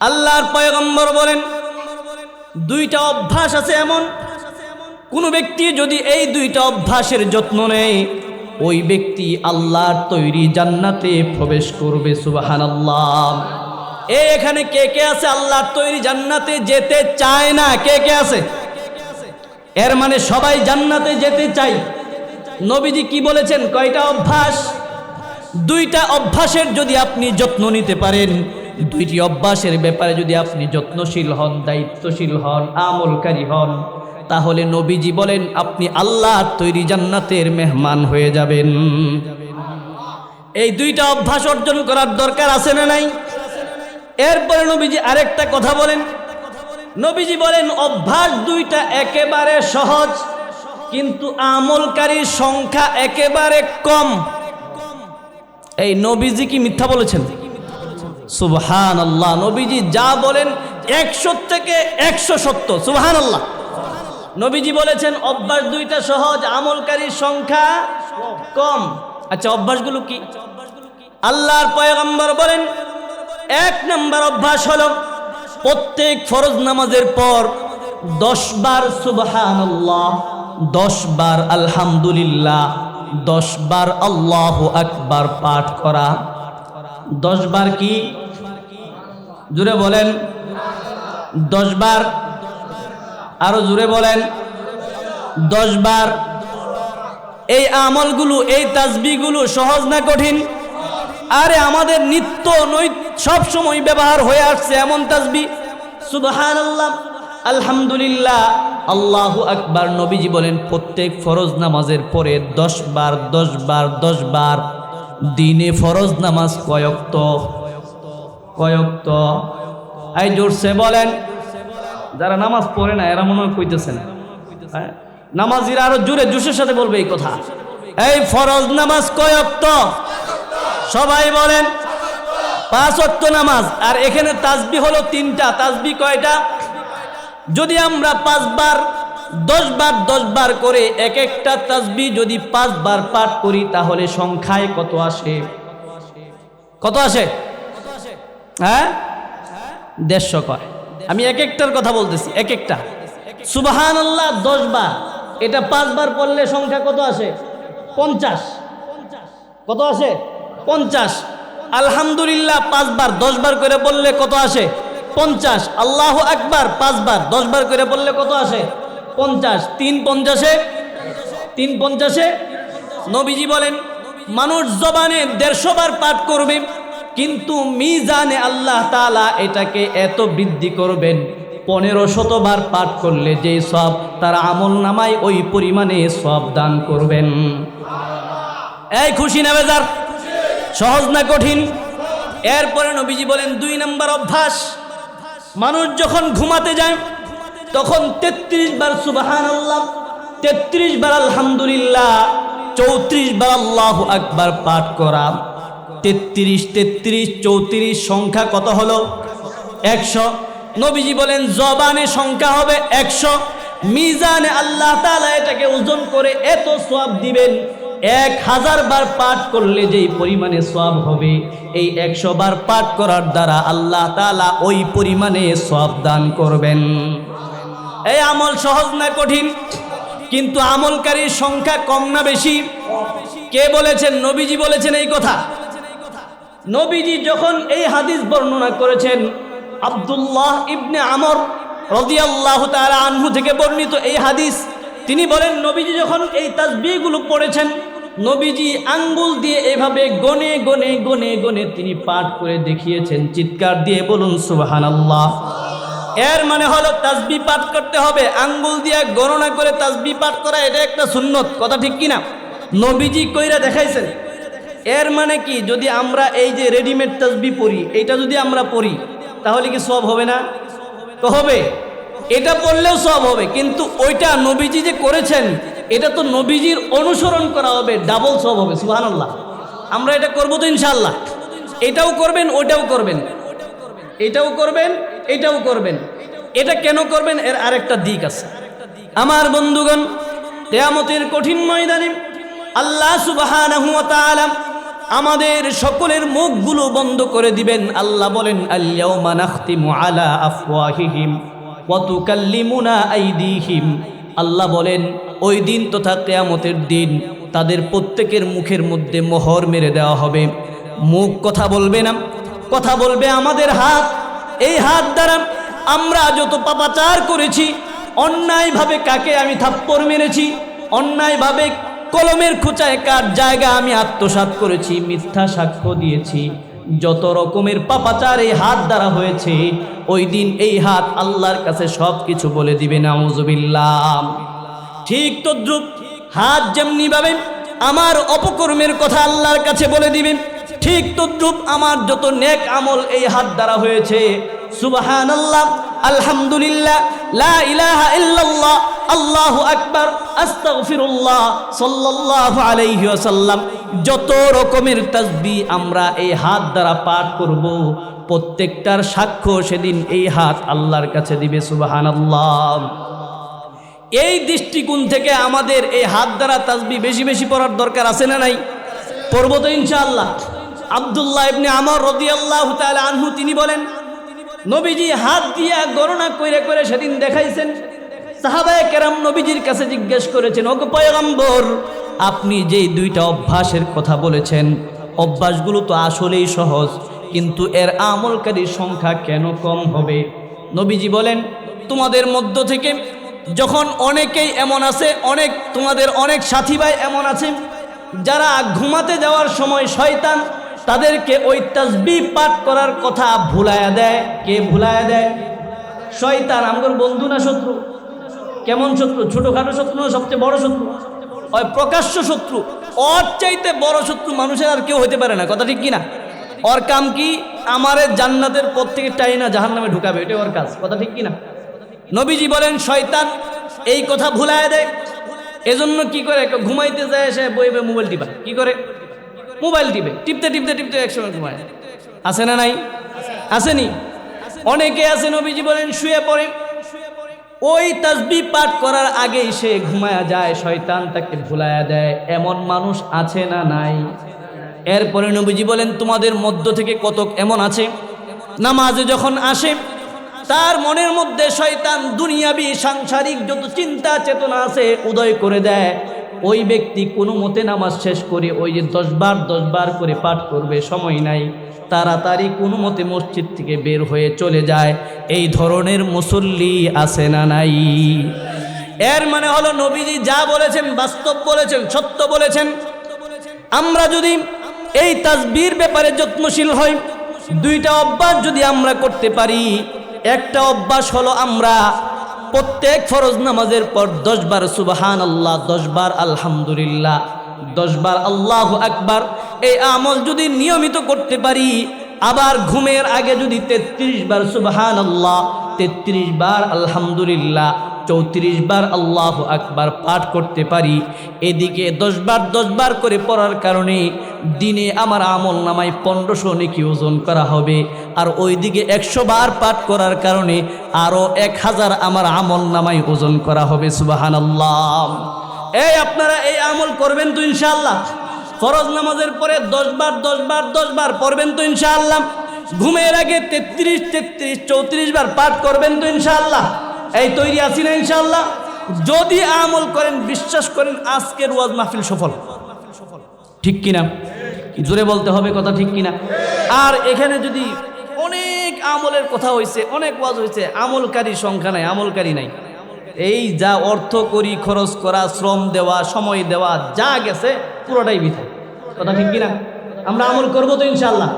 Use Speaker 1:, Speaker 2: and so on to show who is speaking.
Speaker 1: আল্লাহর পয়গম্বর বলেন, দুইটা অভ্যাস আছে এমন। কোন ব্যক্তি যদি এই দুইটা অভ্যাসের যত্ন নেয়, ওই ব্যক্তি আল্লাহর তৈরি জান্নাতে প্রবেশ করবে সুবাহান আল্লাহ এখানে কে কে আছে? আল্লাহর তৈরি জান্নাতে যেতে চায় না। কে কে আছে? এর মানে সবাই জান্নাতে যেতে চাই নবীজি কি বলেছেন? কয়টা অভ্যাস? দুইটা অভ্যাসের যদি আপনি যত্ন নিতে পারেন দুইটি অভ্যাসের ব্যাপারে যদি আপনি যত্নশীল হন, দায়িত্বশীল হন, আমলকারী হন, তাহলে নবীজি বলেন, আপনি আল্লাহ তৈরি জান্নাতের মেহমান হয়ে যাবেন। এই দুইটা অভ্যাস অর্জন করার দরকার আছে না নাই? এরপরে নবীজি আরেকটা কথা বলেন। নবীজি বলেন, অভ্যাস দুইটা একেবারে সহজ, কিন্তু আমলকারীর সংখ্যা একেবারে কম। এই নবীজি কি মিথ্যা বলেছেন? সুবহান আল্লাহ নবীজি যা বলেন একশো থেকে একশো সত্য সুবহান আল্লাহ নবীজি বলেছেন, অভ্যাস দুইটা সহজ, আমলকারীর সংখ্যা কম। আচ্ছা অভ্যাসগুলো কি? আল্লাহর পয়গম্বর বলেন, এক নম্বর অভ্যাস হল প্রত্যেক ফরজ নামাজের পর দশ বার সুবহান আল্লাহ দশ বার আলহামদুলিল্লাহ, দশ বার আল্লাহ আকবার পাঠ করা। দশ বার কি? জুড়ে বলেন দশ বার আরও জুড়ে বলেন দশ বার এই আমলগুলো, এই তাজবিগুলো সহজ না কঠিন? আরে আমাদের নিত্য নৈ সব সময় ব্যবহার হয়ে আসছে এমন তাজবি। সুবহান আল্লাহ আলহামদুলিল্লাহ, আল্লাহু আকবার, নবীজি বলেন, প্রত্যেক ফরজ নামাজের পরে দশ বার দশ বার দশ বার দিনে ফরজ নামাজ কয়ক্ত কয়ক্ত? এই জোরসে বলেন, যারা নামাজ পড়ে না, এরা মনে হয় কইতেছে না। হ্যাঁ? নামাজিরা আরও জোরে জোশের সাথে বলবে এই কথা। এই ফরজ নামাজ কয়ক্ত? সবাই বলেন, পাঁচ অক্ত নামাজ। আর এখানে তাজবি হলো তিনটা। তাজবি কয়টা? যদি আমরা পাঁচবার দশ বার দশ বার করে এক একটা তাজবি যদি পাঁচবার পাঠ করি, তাহলে সংখ্যায় কত আসে? কত আসে? হ্যাঁ? দেড়শো কয়। আমি এক একটার কথা বলতেছি, এক একটা। সুবাহান আল্লাহ দশ বার। এটা পাঁচবার পড়লে সংখ্যা কত আসে? পঞ্চাশ। কত আসে? পঞ্চাশ। আলহামদুলিল্লাহ, পাঁচবার দশ বার করে বললে কত আসে? পঞ্চাশ। আল্লাহ একবার পাঁচবার দশ বার করে বললে কত আসে? পঞ্চাশ। তিন পঞ্চাশে? তিন পঞ্চাশে? নবীজি বলেন, মানুষ জবানে দেড়শো বার পাঠ করবে। কিন্তু মিজানে আল্লাহ তালা এটাকে এত বৃদ্ধি করবেন, পনেরো শতবার পাঠ করলে যে সব তার আমল নামায় ওই পরিমাণে সব দান করবেন। এই খুশি না বেজার? সহজ না কঠিন? এরপরে নবীজি বলেন, দুই নম্বর অভ্যাস, মানুষ যখন ঘুমাতে যায়, তখন তেত্রিশ বার সুবাহান আল্লাহ তেত্রিশ বার আলহামদুলিল্লাহ, চৌত্রিশ বার আল্লাহ আকবার পাঠ করা। তেত্রিশ তেত্রিশ, চৌত্রিশ সংখ্যা কত হলো? একশো। নবীজি বলেন, জবানে সংখ্যা হবে একশো। মিজানে আল্লাহ তালা এটাকে ওজন করে এত সব দিবেন, এক হাজার বার পাঠ করলে যেই পরিমাণে সব হবে, এই একশো বার পাঠ করার দ্বারা আল্লাহ তালা ওই পরিমাণে সব দান করবেন। এই আমল সহজ না কঠিন? কিন্তু আমলকারীর সংখ্যা কম না বেশি? কে বলেছেন? নবীজি বলেছেন এই কথা। নবীজি যখন এই হাদিস বর্ণনা করেছেন, আব্দুল্লাহ ইবনে আমর রদিয়াল্লাহ তাআলা আনহু থেকে বর্ণিত এই হাদিস, তিনি বলেন, নবীজি যখন এই তাজবিগুলো পড়েছেন, নবীজি আঙ্গুল দিয়ে এভাবে গনে গনে গনে গনে তিনি পাঠ করে দেখিয়েছেন, চিৎকার দিয়ে বলুন সুবাহান আল্লাহ এর মানে হলো তাজবি পাঠ করতে হবে, আঙ্গুল দিয়ে গণনা করে তাজবি পাঠ করা, এটা একটা সুন্নত, কথা ঠিক কিনা? নবীজি কইরা দেখাইছেন এর মানে কি? যদি আমরা এই যে রেডিমেড তাসবি পড়ি, এটা যদি আমরা পড়ি, তাহলে কি সব হবে না? তো হবে। এটা পড়লেও সব হবে, কিন্তু ওইটা নবীজি যে করেছেন, এটা তো নবীজির অনুসরণ করা হবে ডাবল সব হবে, সুবহানাল্লাহ। আমরা এটা করব তো ইনশাল্লাহ এটাও করবেন, ওইটাও করবেন। এটাও করবেন এটাও করবেন। এটা কেন করবেন? এর আরেকটা দিক আছে। আমার বন্ধুগণ, কেয়ামতের কঠিন ময়দানে আল্লাহ তাআলা আমাদের সকলের মুখগুলো বন্ধ করে দিবেন। আল্লাহ বলেন আল্লাউমা নাখতিমু আলা আফওয়াহিহিম ওয়া তুকাল্লিমুনা আইদিহিম। আল্লাহ বলেন, ওই দিন তথা কেয়ামতের দিন তাদের প্রত্যেকের মুখের মধ্যে মোহর মেরে দেওয়া হবে। মুখ কথা বলবে না, কথা বলবে আমাদের হাত। এই হাত দ্বারা আমরা যত পাপাচার করেছি, অন্যায়ভাবে কাকে আমি থাপ্পড় মেরেছি, অন্যায়ভাবে কলমের খোঁচায় কার জায়গা আমি আত্মসাৎ করেছি, মিথ্যা সাক্ষ্য দিয়েছি। যত রকমের পাপাচার এই হাত দ্বারা হয়েছে, ওই দিন এই হাত আল্লাহর কাছে সব কিছু বলে দিবে, নাউজুবিল্লাহ। ঠিক তো তদ্রুপ হাত যেমনি ভাবে আমার অপকর্মের কথা আল্লাহর কাছে বলে দিবে, ঠিক তো তদ্রুপ আমার যত নেক আমল এই হাত দ্বারা হয়েছে। সুবাহান আল্লাহ আলহামদুলিল্লাহ, লা ইলাহা ইল্লাল্লাহ আল্লাহু আকবার, আস্তাগফিরুল্লাহ সাল্লাল্লাহু আলাইহি ওয়াসাল্লাম। যত রকমের তাসবি আমরা এই হাত দ্বারা পাঠ করব, প্রত্যেকটার সাক্ষ্য সেদিন এই হাত আল্লাহর কাছে দিবে, সুবহানাল্লাহ। এই দৃষ্টিকোণ থেকে আমাদের এই হাত দ্বারা তাসবি বেশি বেশি পড়ার দরকার আছে না নাই? পড়ব তো ইনশাআল্লাহ। আবদুল্লাহ ইবনে আমর রদিয়াল্লাহু তাআলা আনহু, তিনি বলেন, নবীজি হাত দিয়া গণনা করে করে সেদিন দেখাইছেন সাহাবায়ে কেরাম নবীজির কাছে জিজ্ঞেস করেছেন, ওগো আপনি যেই দুইটা অভ্যাসের কথা বলেছেন, অভ্যাসগুলো তো আসলেই সহজ, কিন্তু এর আমলকারীর সংখ্যা কেন কম হবে? নবীজি বলেন, তোমাদের মধ্য থেকে যখন অনেকেই এমন আছে, অনেক, তোমাদের অনেক সাথী ভাই এমন আছে, যারা ঘুমাতে যাওয়ার সময় শয়তান তাদেরকে ওই তাসবি পাঠ করার কথা ভুলায়া দেয়। কে ভুলায়া দেয়? শয়তান। আমার বন্ধু না শত্রু? কেমন শত্রু? ছোটখাটো শত্রু সবচেয়ে বড় শত্রু? ওই প্রকাশ্য শত্রু। ওর চাইতে বড় শত্রু মানুষের আর কেউ হতে পারে না। কথা ঠিক কিনা? ওর কাম কি? আমারে জান্নাতের পথ থেকে টাই না জাহান নামে ঢুকাবে। এটাই ওর কাজ। কথা ঠিক কিনা? নবীজি বলেন, শয়তান এই কথা ভুলায় দেয় এজন্য কি করে? ঘুমাইতে যায়, সে বইবে, মোবাইল টিপা। কি করে? মোবাইল টিপে। টিপতে টিপতে টিপতে একসময় ঘুমায়। আছে না নাই? আসেনি অনেকে আছে, নবীজি বলেন, শুয়ে পড়ে। ওই তাসবি পাঠ করার আগেই সে ঘুমায়া যায়, শয়তান তাকে ভুলায়া দেয়। এমন মানুষ আছে না নাই? এরপরে নবীজি বলেন, তোমাদের মধ্য থেকে কতক এমন আছে? নামাজে যখন আসে, তার মনের মধ্যে শয়তান দুনিয়াবি সাংসারিক যত চিন্তা চেতনা আছে উদয় করে দেয়। ওই ব্যক্তি কোনো মতে নামাজ শেষ করে ওই যে দশবার দশবার করে পাঠ করবে, সময় নাই। তাড়াতাড়ি কোনো মতে মসজিদ থেকে বের হয়ে চলে যায়। এই ধরনের মুসল্লি আছে না নাই? এর মানে হলো নবীজি যা বলেছেন, বাস্তব বলেছেন, সত্য বলেছেন। আমরা যদি এই তাসবির ব্যাপারে যত্নশীল হই, দুইটা অভ্যাস যদি আমরা করতে পারি। একটা অভ্যাস হলো আমরা প্রত্যেক ফরজ নামাজের পর দশবার সুবাহান আল্লাহ দশবার আলহামদুলিল্লাহ দশবার আল্লাহ আকবার এই আমল যদি নিয়মিত করতে পারি, আবার ঘুমের আগে যদি তেত্রিশ বার সুবাহান আল্লাহ তেত্রিশ বার আলহামদুলিল্লাহ, চৌত্রিশ বার আল্লাহ আকবার পাঠ করতে পারি, এদিকে দশবার দশবার করে পড়ার কারণে দিনে আমার আমল নামায় পনেরোশো নেকি ওজন করা হবে। আর ওইদিকে একশো বার পাঠ করার কারণে আরও এক হাজার আমার আমল নামায় ওজন করা হবে সুবাহান আল্লাহ এই আপনারা এই আমল করবেন তো ইনশাআল্লাহ। ফরজ নামাজের পরে দশবার দশবার দশবার পড়বেন তো ইনশাআল্লাহ। ঘুমের আগে তেত্রিশ তেত্রিশ, চৌত্রিশ বার পাঠ করবেন তো ইনশাআল্লাহ। এই তৈরি আছি না ইনশাআল্লাহ? যদি আমল করেন, বিশ্বাস করেন, আজকের ওয়াজ মাহফিল সফল। ঠিক কিনা? জোরে বলতে হবে কথা ঠিক কিনা? আর এখানে যদি অনেক আমলের কথা হয়েছে অনেক ওয়াজ হয়েছে আমলকারী সংখ্যা নাই, আমলকারী নাই। এই যা অর্থ করি খরচ করা, শ্রম দেওয়া, সময় দেওয়া, যা গেছে পুরোটাই বিথা কথা ঠিক কিনা? আমরা আমল করব তো ইনশাল্লাহ